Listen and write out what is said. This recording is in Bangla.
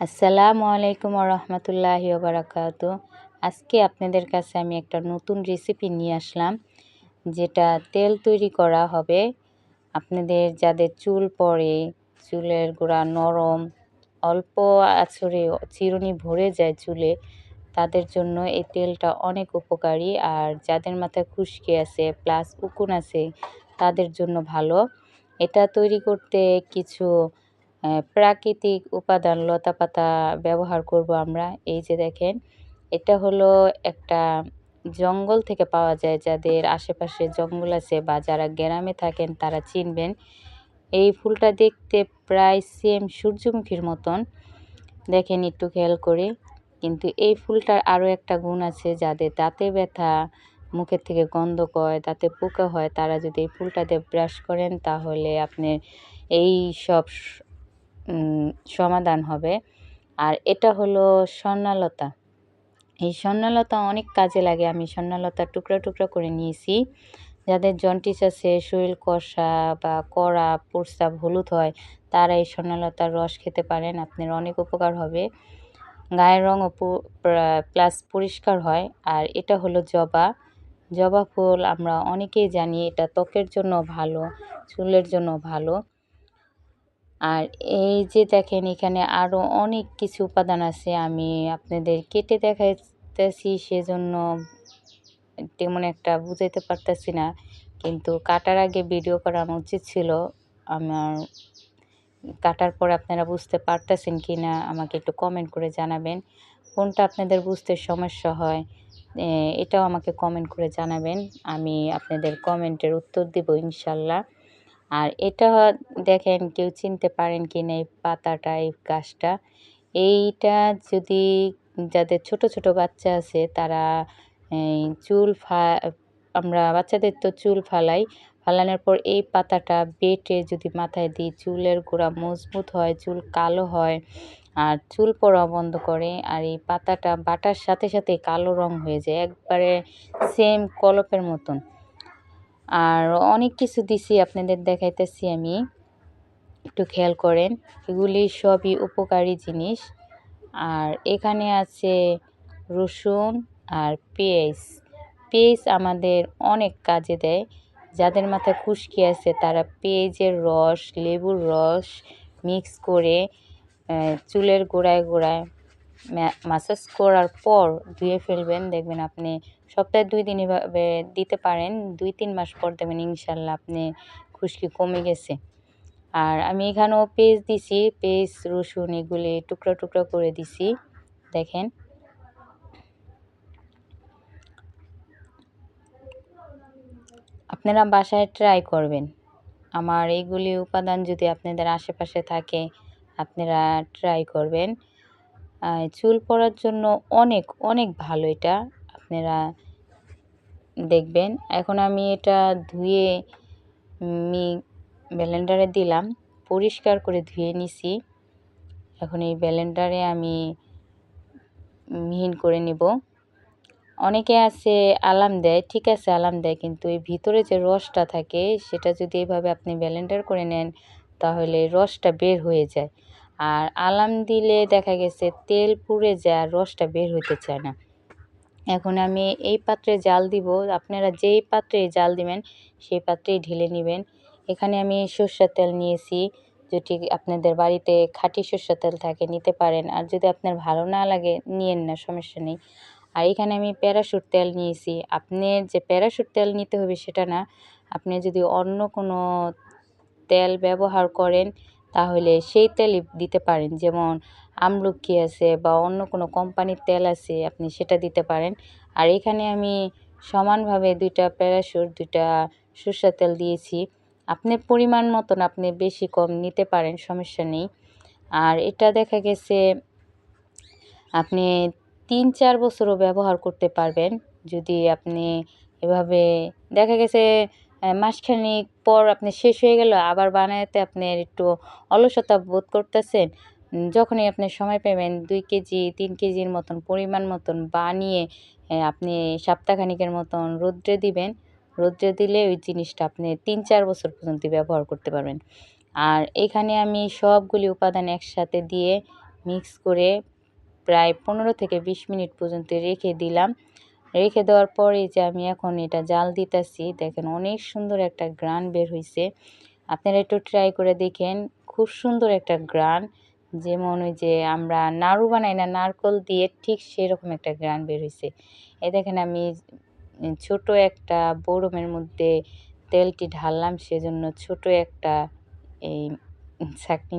আসসালামু আলাইকুম রহমতুল্লাহি বারাকাত আজকে আপনাদের কাছে আমি একটা নতুন রেসিপি নিয়ে আসলাম, যেটা তেল তৈরি করা হবে। আপনাদের যাদের চুল পড়ে, চুলের গোড়া নরম, অল্প আছরে চিরুনি ভরে যায় চুলে, তাদের জন্য এই তেলটা অনেক উপকারী। আর যাদের মাথায় খুশকি আছে প্লাস উকুন আছে, তাদের জন্য ভালো। এটা তৈরি করতে কিছু প্রাকৃতিক উপাদান লতা পাতা ব্যবহার করব আমরা। এই যে দেখেন, এটা হলো একটা জঙ্গল থেকে পাওয়া যায়, যাদের আশেপাশে জঙ্গল আছে বা যারা গ্রামে থাকেন তারা চিনবেন। এই ফুলটা দেখতে প্রায় সেম সূর্যমুখীর মতন। দেখেন একটু খেয়াল করে, কিন্তু এই ফুলটার আরও একটা গুণ আছে, যাদের দাঁতে ব্যথা, মুখের থেকে গন্ধ কয়, দাঁতে পোকা হয়, তারা যদি এই ফুলটাতে ব্রাশ করেন তাহলে আপনার এই সব সমাধান হবে। আর এটা হলো স্বর্ণালতা। এই স্বর্ণালতা অনেক কাজে লাগে। আমি স্বর্ণালতা টুকরা টুকরা করে নিয়েছি। যাদের জন্টিস আছে, শরীর কষা বা কড়া প্রস্তাব হলুদ হয়, তারা এই স্বর্ণালতার রস খেতে পারেন। আপনার অনেক উপকার হবে। গায়ের রঙও প্লাস পরিষ্কার হয়। আর এটা হলো জবা। জবা ফুল আমরা অনেকেই জানি এটা ত্বকের জন্য ভালো, চুলের জন্য ভালো। আর এই যে দেখেন, এখানে আরও অনেক কিছু উপাদান আছে, আমি আপনাদের কেটে দেখাইতেছি, সেজন্য তেমন একটা বুঝাইতে পারতেছি না। কিন্তু কাটার আগে ভিডিও করা আমার উচিত ছিল। আমার কাটার পর আপনারা বুঝতে পারতেছেন কি না আমাকে একটু কমেন্ট করে জানাবেন। কোনটা আপনাদের বুঝতে সমস্যা হয় এটাও আমাকে কমেন্ট করে জানাবেন। আমি আপনাদের কমেন্টের উত্তর দেব ইনশাল্লাহ। আর এটা দেখেন কেউ চিনতে পারেন কি না, এই পাতাটা, এই গাছটা। এইটা যদি যাদের ছোট ছোট বাচ্চা আছে তারা, এই চুল ফা, আমরা বাচ্চাদের তো চুল ফালাই, ফালানোর পর এই পাতাটা বেটে যদি মাথায় দিই, চুলের গোড়া মজবুত হয়, চুল কালো হয় আর চুল পড়া বন্ধ করে আর এই পাতাটা বাটার সাথে সাথে কালো রং হয়ে যায়, একবারে সেম কলপের মতন। আর অনেক কিছু দিছি, আপনাদের দেখাইতেছি আমি। একটু খেয়াল করেন, এগুলি সবই উপকারী জিনিস। আর এখানে আছে রসুন আর পেঁয়াজ। পেঁয়াজ আমাদের অনেক কাজে দেয়। যাদের মাথায় খুশকি আছে, তারা পেঁয়াজের রস, লেবুর রস মিক্স করে চুলের গোড়ায় গোড়ায় মাসাজ করার পর ধুয়ে ফেলবেন। দেখবেন আপনি সপ্তাহে দুই দিন এভাবে দিতে পারেন। দুই, তিন মাস পর দেখবেন ইনশাল্লাহ আপনি খুশকি কমে গেছে। আর আমি এখানেও পেস্ট দিছি, পেস্ট, রসুন এগুলি টুকরা টুকরা করে দিছি। দেখেন। আপনারা বাসায় ট্রাই করবেন। আমার এইগুলি উপাদান যদি আপনাদের আশেপাশে থাকে, আপনারা ট্রাই করবেন। চুল পড়ার জন্য অনেক অনেক ভালো এটা। আপনারা দেখবেন। এখন আমি এটা ধুয়ে মি ব্লেন্ডারে দিলাম। পরিষ্কার করে ধুয়ে নিছি। এখন এই ব্লেন্ডারে আমি মিহিন করে নিব। অনেকে আছে, আলাম দেয়। ঠিক আছে, আলাম দেয়। কিন্তু এই ভিতরে যে রসটা থাকে, সেটা যদি এভাবে আপনি ব্লেন্ডার করে নেন, তাহলে রসটা বের হয়ে যায়। আর আলাম দিলে দেখা গেছে তেল পুড়ে যায় রসটা বের হইতে চায় না। এখন আমি এই পাত্রে জাল দিব। আপনারা যেই পাত্রে জাল দিবেন, সেই পাত্রেই ঢেলে নেবেন। এখানে আমি সর্ষের তেল নিয়েছি। যদি আপনাদের বাড়িতে খাঁটি সর্ষের তেল থাকে, নিতে পারেন। আর যদি আপনার ভালো না লাগে, নিয়েন না, সমস্যা নেই। আর এখানে আমি প্যারাশুট তেল নিয়েছি। আপনার যে প্যারাশুট তেল নিতে হবে, সেটা না। আপনি যদি অন্য কোনো তেল ব্যবহার করেন তাহলে সেই তেলই দিতে পারেন। যেমন আমলকি আছে বা অন্য কোনো কোম্পানির তেল আছে, আপনি সেটা দিতে পারেন। আর এখানে আমি সমানভাবে দুইটা প্যারাশুট দুইটা সর্ষের তেল দিয়েছি। আপনি পরিমাণ মতন আপনি বেশি কম নিতে পারেন, সমস্যা নেই। আর এটা দেখা গেছে আপনি তিন চার বছরও ব্যবহার করতে পারবেন। যদি আপনি এভাবে দেখা গেছে মাসখানিক পর আপনি শেষ হয়ে গেল, আবার বানাতে আপনার একটু অলসতা বোধ করতেছেন। যখনই আপনি সময় পাবেন দুই কেজি, তিন কেজির মতন পরিমাণ মতন বানিয়ে আপনি সপ্তাহখানিকের মতন রোদ্রে দিবেন। রোদ্রে দিলে ওই জিনিসটা আপনি তিন চার বছর পর্যন্ত ব্যবহার করতে পারবেন। আর এখানে আমি সবগুলি উপাদান একসাথে দিয়ে মিক্স করে প্রায় পনেরো থেকে বিশ মিনিট পর্যন্ত রেখে দিলাম। রেখে দেওয়ার পরে যে আমি এখন এটা জাল দিতেছি, দেখেন অনেক সুন্দর একটা গ্রান বের হয়েছে আপনারা একটু ট্রাই করে দেখেন, খুব সুন্দর একটা গ্রান। যেমন ওই যে আমরা নাড়ু বানাই না, নারকল দিয়ে ঠিক সেরকম একটা গ্রান বের হয়েছে এ দেখেন আমি ছোট একটা বরমের মধ্যে তেলটি ঢাললাম, সেজন্য ছোট একটা এই ছাকনি